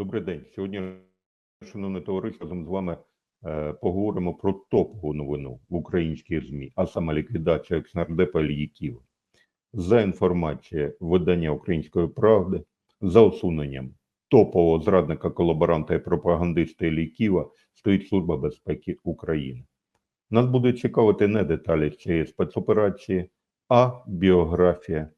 Добрий день. Сьогодні, шановне товариство, разом з вами е, поговоримо про топову новину в українських ЗМІ, а саме ліквідацію екснардепа Ільї. За інформацією видання Української правди, за усуненням топового зрадника, колаборанта і пропагандиста Іллі стоїть Служба безпеки України. Нас буде цікавити не деталі цієї спецоперації, а біографія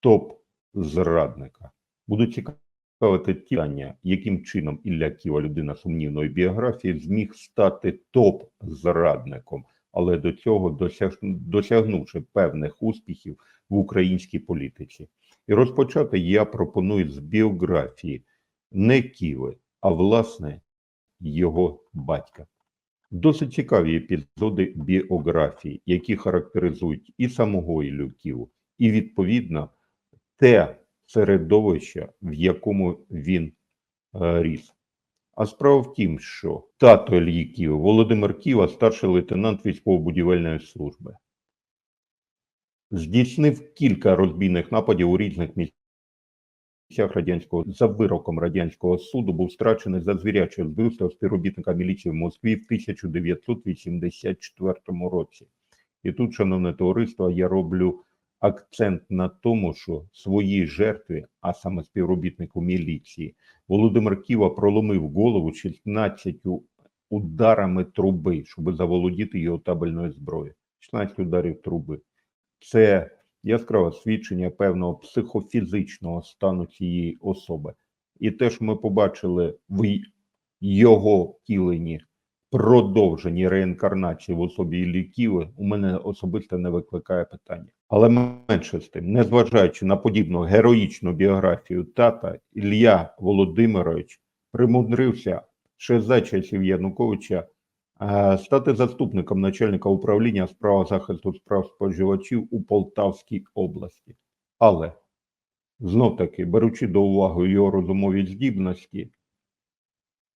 топ-зрадника. Будуть цікавити ті питання, яким чином Ілля Ківа, людина сумнівної біографії, зміг стати топ-зрадником, але до цього досяг... досягнувши певних успіхів в українській політиці. І розпочати я пропоную з біографії не Ківи, а власне його батька. Досить цікаві епізоди біографії, які характеризують і самого Іллю Ківу, і відповідно те середовище, в якому він е, ріс. А справа в тім, що тато Ільї Ківа, Володимир Ківа, старший лейтенант військово-будівельної служби, здійснив кілька розбійних нападів у різних місцях радянського за вироком радянського суду був страчений за звіряче вбивство співробітника міліції в Москві в 1984 році. І тут, шановне товариство, я роблю акцент на тому, що своїй жертві, а саме співробітнику міліції, Володимир Ківа проломив голову 16 ударами труби, щоб заволодіти його табельною зброєю. 16 ударів труби. Це яскраве свідчення певного психофізичного стану цієї особи. І те, що ми побачили в його втіленні продовженні реінкарнації в особі Іллі Ківи, у мене особисто не викликає питання. Але менше з тим, незважаючи на подібну героїчну біографію тата, Ілля Володимирович примудрився ще за часів Януковича е, стати заступником начальника управління справ захисту справ споживачів у Полтавській області. Але знов таки, беручи до уваги його розумові здібності,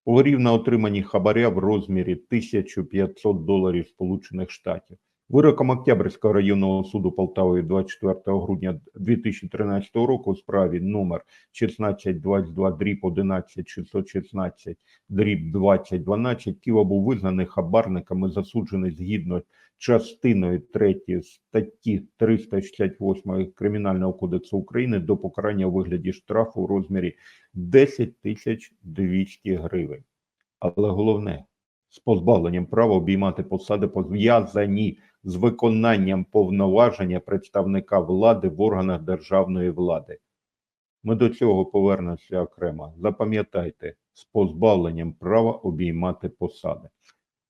погорів на отриманні хабаря в розмірі 1500 доларів Сполучених Штатів. Вироком Октябрьського районного суду Полтави 24 грудня 2013 року у справі номер 1622 дріб 11 616 дріб 2012 Ківа був визнаний хабарниками, засуджений згідно частиною 3 статті 368 Кримінального кодексу України до покарання у вигляді штрафу у розмірі 10 тисяч 200 гривень. Але головне з позбавленням права обіймати посади пов'язані з виконанням повноваження представника влади в органах державної влади. Ми до цього повернемося окремо. Запам'ятайте, з позбавленням права обіймати посади.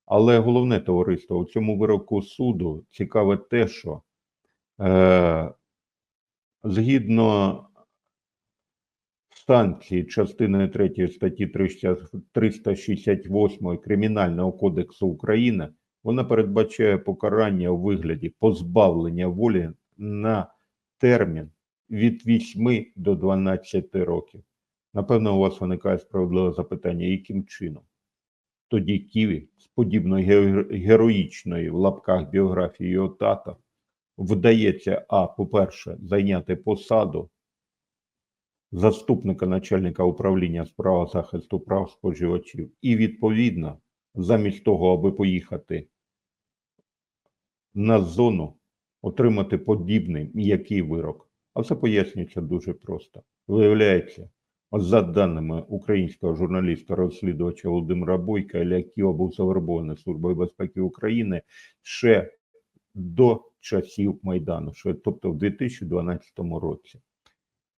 Але головне товариство у цьому вироку суду цікаве те, що е, згідно санкції частини 3 статті 368 Кримінального кодексу України, вона передбачає покарання у вигляді позбавлення волі на термін від 8 до 12 років. Напевно, у вас виникає справедливе запитання, яким чином? Тоді Ківі з подібною героїчною в лапках біографії його тата вдається, а, по-перше, зайняти посаду заступника начальника управління справа захисту прав споживачів, і відповідно, замість того, аби поїхати на зону, отримати подібний м'який вирок. А все пояснюється дуже просто. Виявляється, за даними українського журналіста-розслідувача Володимира Бойка, Ілля був завербований Службою безпеки України ще до часів Майдану, ще, тобто в 2012 році.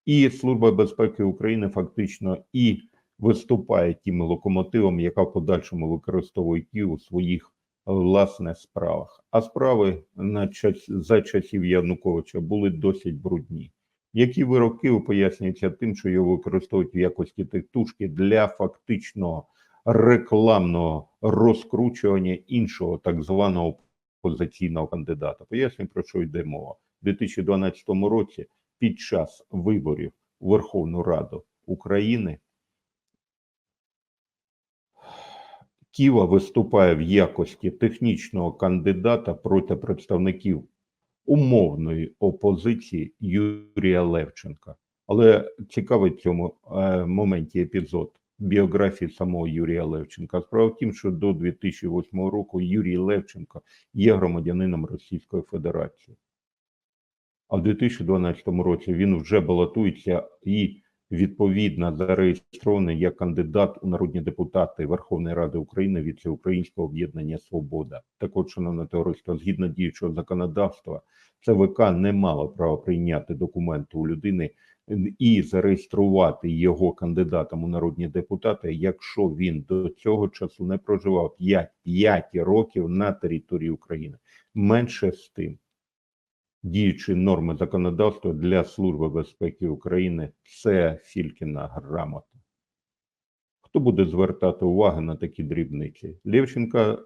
І Служба безпеки України фактично і виступає тим локомотивом, яка в подальшому використовує Київ у своїх власне справах. А справи на час за часів Януковича були досить брудні. Які вироки пояснюються тим, що його використовують в якості тектушки для фактичного рекламного розкручування іншого так званого опозиційного кандидата. Пояснюю, про що йде мова у 2012 році під час виборів у Верховну Раду України Ківа виступає в якості технічного кандидата проти представників умовної опозиції Юрія Левченка. Але цікавий в цьому е, моменті епізод. біографії самого Юрія Левченка. Справа в тім, що до 2008 року Юрій Левченко є громадянином Російської Федерації. А в 2012 році він вже балотується і відповідно зареєстрований як кандидат у народні депутати Верховної Ради України від Всеукраїнського об'єднання Свобода. Так от, шановне товариство, згідно діючого законодавства, ЦВК не мало права прийняти документи у людини і зареєструвати його кандидатом у народні депутати, якщо він до цього часу не проживав 5, 5 років на території України. Менше з тим діючі норми законодавства для Служби безпеки України це Фількіна грамота. Хто буде звертати увагу на такі дрібниці? Лєвченка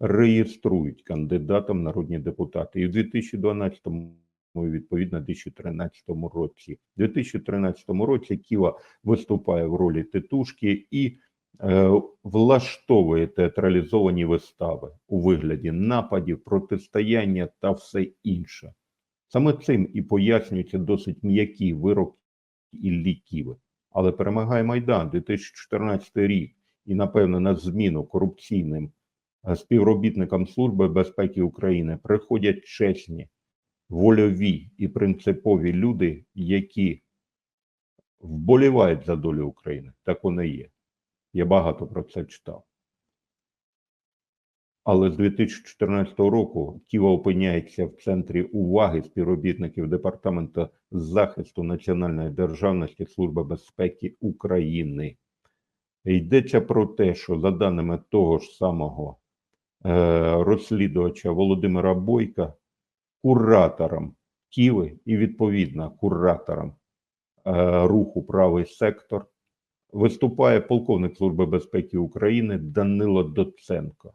реєструють кандидатом народні депутати і в 2012 і відповідно 2013 році. У 2013 році Ківа виступає в ролі титушки і е, влаштовує театралізовані вистави у вигляді нападів, протистояння та все інше. Саме цим і пояснюється досить м'який вирок Іллі Ківи. Але перемагає Майдан 2014 рік, і напевно на зміну корупційним е, співробітникам Служби безпеки України приходять чесні, вольові і принципові люди, які вболівають за долю України. Так воно є. Я багато про це читав. Але з 2014 року Ківа опиняється в центрі уваги співробітників Департаменту захисту національної державності Служби безпеки України. Йдеться про те, що за даними того ж самого е, розслідувача Володимира Бойка, куратором Ківи і відповідно куратором е, руху Правий сектор виступає полковник Служби безпеки України Данило Доценко.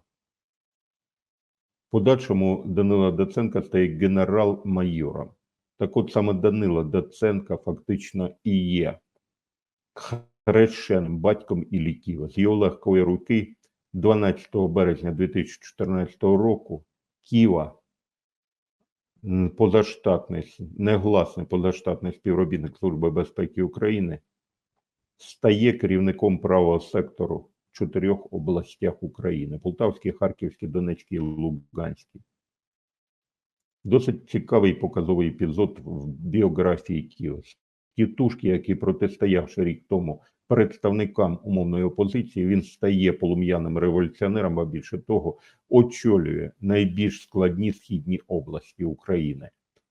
Подальшому Данила Доценка стає генерал-майором. Так от саме Данила Доценка фактично і є хрещеним батьком Іллі Ківа. З його легкої руки 12 березня 2014 року Ківа позаштатний, негласний позаштатний співробітник Служби безпеки України стає керівником правого сектору чотирьох областях України: Полтавській, Харківській, Донецькій, Луганській. Досить цікавий показовий епізод в біографії Ківа. Тітушки, який протистоявши рік тому представникам умовної опозиції, він стає полум'яним революціонером, а більше того, очолює найбільш складні східні області України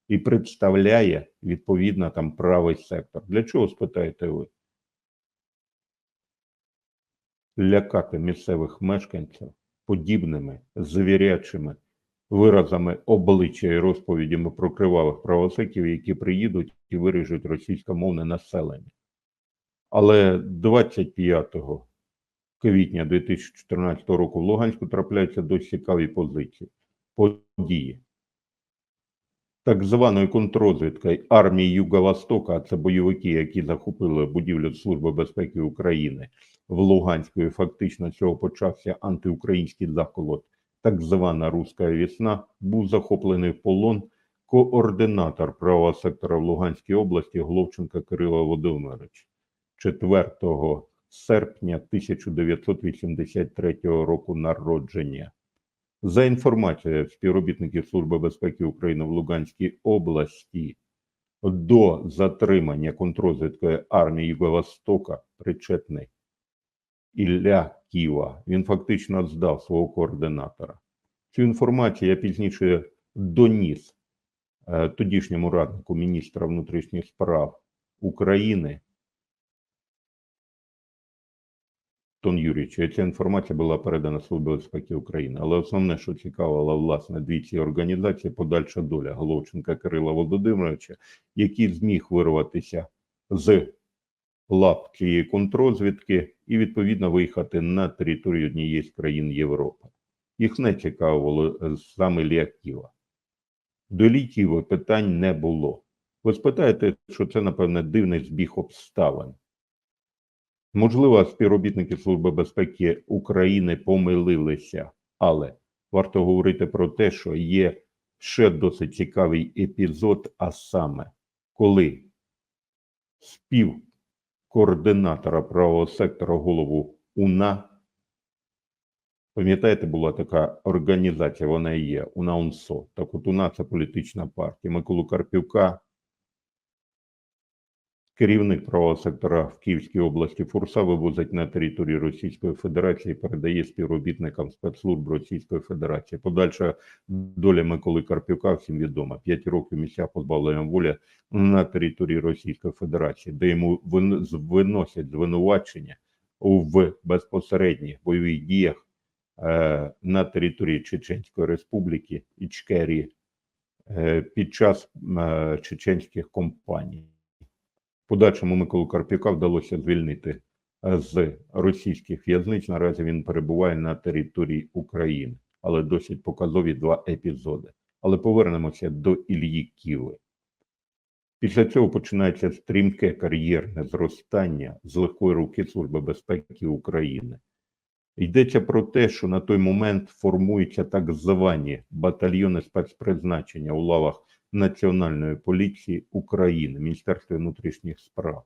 і представляє відповідно там правий сектор. Для чого спитаєте ви? Лякати місцевих мешканців подібними звірячими виразами обличчя і розповідями про кривавих правосеків, які приїдуть і виріжуть російськомовне населення. Але 25 квітня 2014 року в Луганську трапляються досить цікаві позиції, події. Так званої контррозвідки армії Юго-Востока, а це бойовики, які захопили будівлю Служби безпеки України в Луганську, фактично цього почався антиукраїнський заколот так звана Руська весна, був захоплений в полон координатор правого сектора в Луганській області Головченка Кирило Володимирович. 4 серпня 1983 року народження. За інформацією співробітників Служби безпеки України в Луганській області, до затримання контррозвідкою армії Юго-Востока причетний Ілля Ківа. Він фактично здав свого координатора. Цю інформацію я пізніше доніс е, тодішньому раднику міністра внутрішніх справ України Тон Юрійовичу. І ця інформація була передана Службі безпеки України. Але основне, що цікавило, власне, дві ці організації, подальша доля Головченка Кирила Володимировича, який зміг вирватися з лап цієї контрозвідки і відповідно виїхати на територію однієї з країн Європи. Їх не цікавило саме Ліаківа. До Літіва питань не було. Ви спитаєте, що це, напевне, дивний збіг обставин. Можливо, співробітники Служби безпеки України помилилися, але варто говорити про те, що є ще досить цікавий епізод, а саме, коли спів координатора правого сектора голову УНА. Пам'ятаєте, була така організація, вона і є, УНА УНСО. Так от УНА це політична партія. Миколу Карпюка, керівник правого сектора в Київській області Фурса вивозить на територію Російської Федерації, передає співробітникам спецслужб Російської Федерації. Подальша доля Миколи Карпюка всім відома. П'ять років місця позбавлення волі на території Російської Федерації, де йому виносять звинувачення в безпосередніх бойових діях е, на території Чеченської Республіки Ічкерії е, під час е, чеченських компаній. Подальшому Миколу Карпюка вдалося звільнити е, з російських в'язниць. Наразі він перебуває на території України, але досить показові два епізоди. Але повернемося до Ілії Ківи. Після цього починається стрімке кар'єрне зростання з легкої руки Служби безпеки України. Йдеться про те, що на той момент формуються так звані батальйони спецпризначення у лавах Національної поліції України, Міністерства внутрішніх справ.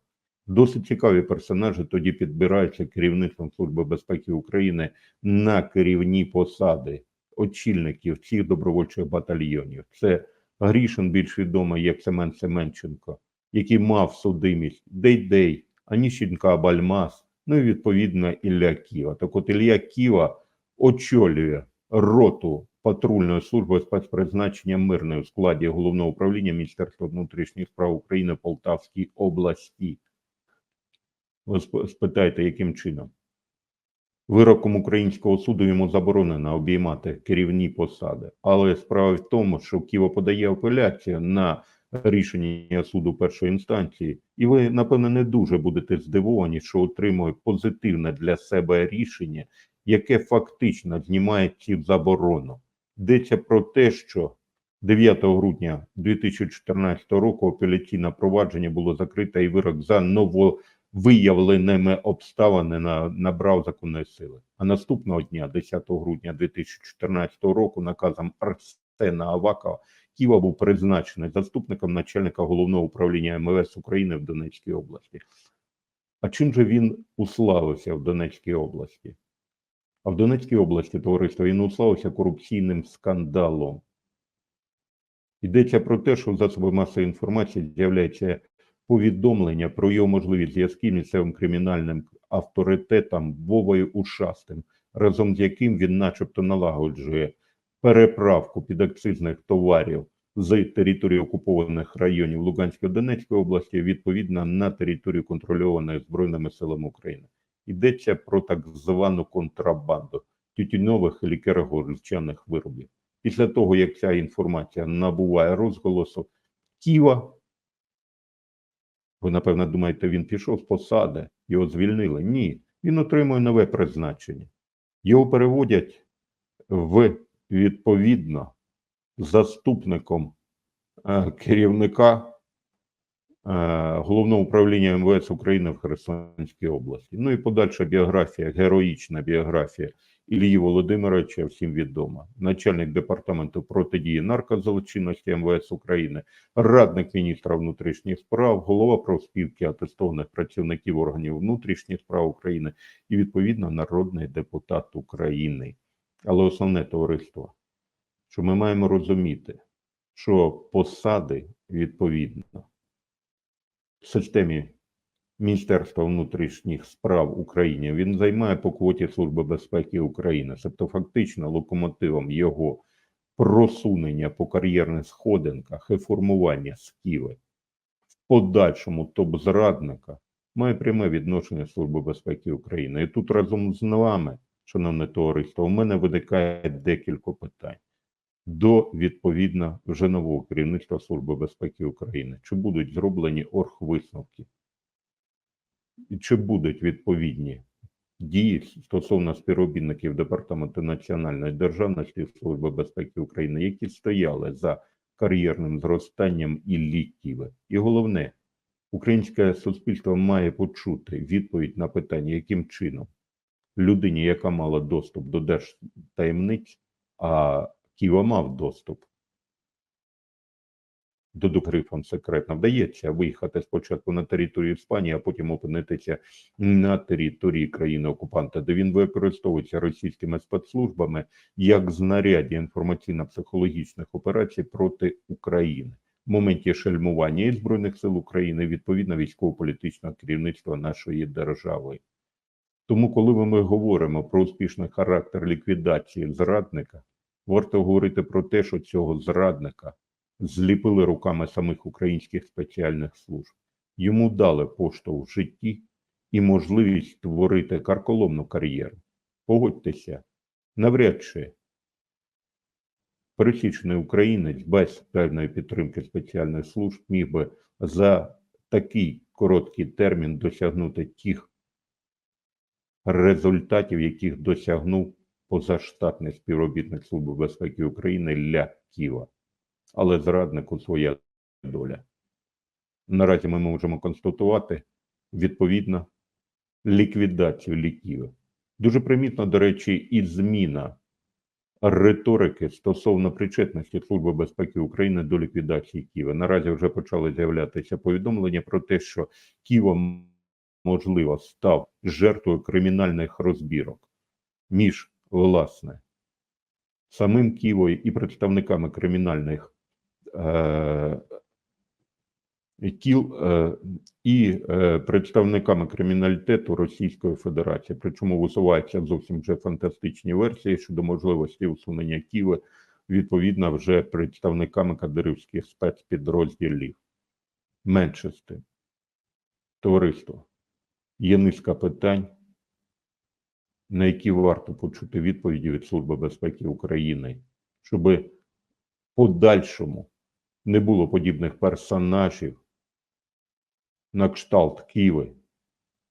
Досить цікаві персонажі тоді підбираються керівництвом Служби безпеки України на керівні посади очільників цих добровольчих батальйонів. Це Грішин, більш відомий як Семен Семенченко, який мав судимість Дейдей, Аніщенка Абальмас, ну і відповідно Ілля Ківа. Так от Ілля Ківа очолює роту патрульної служби спецпризначення мирної в складі головного управління Міністерства внутрішніх справ України в Полтавській області. Ви сп- спитаєте, яким чином? Вироком українського суду йому заборонено обіймати керівні посади. Але справа в тому, що Ківо подає апеляцію на рішення суду першої інстанції, і ви, напевно, не дуже будете здивовані, що отримує позитивне для себе рішення, яке фактично знімає цю заборону. Йдеться про те, що 9 грудня 2014 року апеляційне провадження було закрите і вирок за нововиявленими обставинами на- набрав законної сили. А наступного дня, 10 грудня 2014 року, наказом Арсена Авакова Ківа був призначений заступником начальника головного управління МВС України в Донецькій області. А чим же він уславився в Донецькій області? А в Донецькій області товариство він уславився корупційним скандалом. Йдеться про те, що в засоби масової інформації з'являється повідомлення про його можливі зв'язки місцевим кримінальним авторитетом Вовою Ушастим, разом з яким він начебто налагоджує переправку підакцизних товарів з території окупованих районів Луганської Донецької області відповідно на територію контрольованої Збройними силами України. Йдеться про так звану контрабанду тютюнових і лікеро-горілчаних виробів. Після того, як ця інформація набуває розголосу, Ківа, ви напевно думаєте, він пішов з посади, його звільнили? Ні, він отримує нове призначення. Його переводять в відповідно заступником е, керівника головного управління МВС України в Херсонській області. Ну і подальша біографія, героїчна біографія Ілії Володимировича всім відома. Начальник департаменту протидії наркозлочинності МВС України, радник міністра внутрішніх справ, голова профспілки атестованих працівників органів внутрішніх справ України і відповідно народний депутат України. Але основне товариство, що ми маємо розуміти, що посади відповідно в системі Міністерства внутрішніх справ України. Він займає по квоті Служби безпеки України, тобто фактично локомотивом його просунення по кар'єрних сходинках і формування сківи в подальшому топ-зрадника має пряме відношення Служби безпеки України. І тут разом з вами, шановне товариство, у мене виникає декілька питань до відповідно вже нового керівництва Служби безпеки України. Чи будуть зроблені оргвисновки? І чи будуть відповідні дії стосовно співробітників Департаменту національної державності Служби безпеки України, які стояли за кар'єрним зростанням і ліків? І головне, українське суспільство має почути відповідь на питання, яким чином людині, яка мала доступ до держтаємниць, а Ківа мав доступ додок грифом секретно вдається виїхати спочатку на територію Іспанії, а потім опинитися на території країни-окупанта, де він використовується російськими спецслужбами як знаряддя інформаційно-психологічних операцій проти України в моменті шельмування і Збройних сил України відповідно військово-політичного керівництва нашої держави. Тому, коли ми говоримо про успішний характер ліквідації зрадника, варто говорити про те, що цього зрадника зліпили руками самих українських спеціальних служб. Йому дали поштовх в житті і можливість створити карколомну кар'єру. Погодьтеся, навряд чи пересічний українець без певної підтримки спеціальних служб міг би за такий короткий термін досягнути тих результатів, яких досягнув позаштатний співробітник Служби безпеки України Ля Ківа. Але зраднику своя доля. Наразі ми можемо констатувати відповідно ліквідацію ліків. Дуже примітно, до речі, і зміна риторики стосовно причетності Служби безпеки України до ліквідації Києва. Наразі вже почали з'являтися повідомлення про те, що Києва, можливо, став жертвою кримінальних розбірок між власне самим Києвом і представниками кримінальних е, тіл е, і е, представниками криміналітету Російської Федерації. Причому висуваються зовсім вже фантастичні версії щодо можливості усунення Києва відповідно вже представниками кадирівських спецпідрозділів. Менше з тим. Товариство, є низка питань, на які варто почути відповіді від Служби безпеки України, щоб подальшому не було подібних персонажів на кшталт Києва,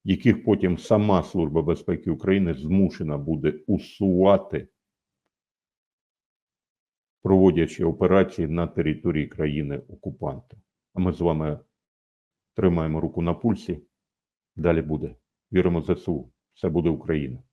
яких потім сама Служба безпеки України змушена буде усувати, проводячи операції на території країни окупанта. А ми з вами тримаємо руку на пульсі. Далі буде. Віримо в ЗСУ. Все буде Україна.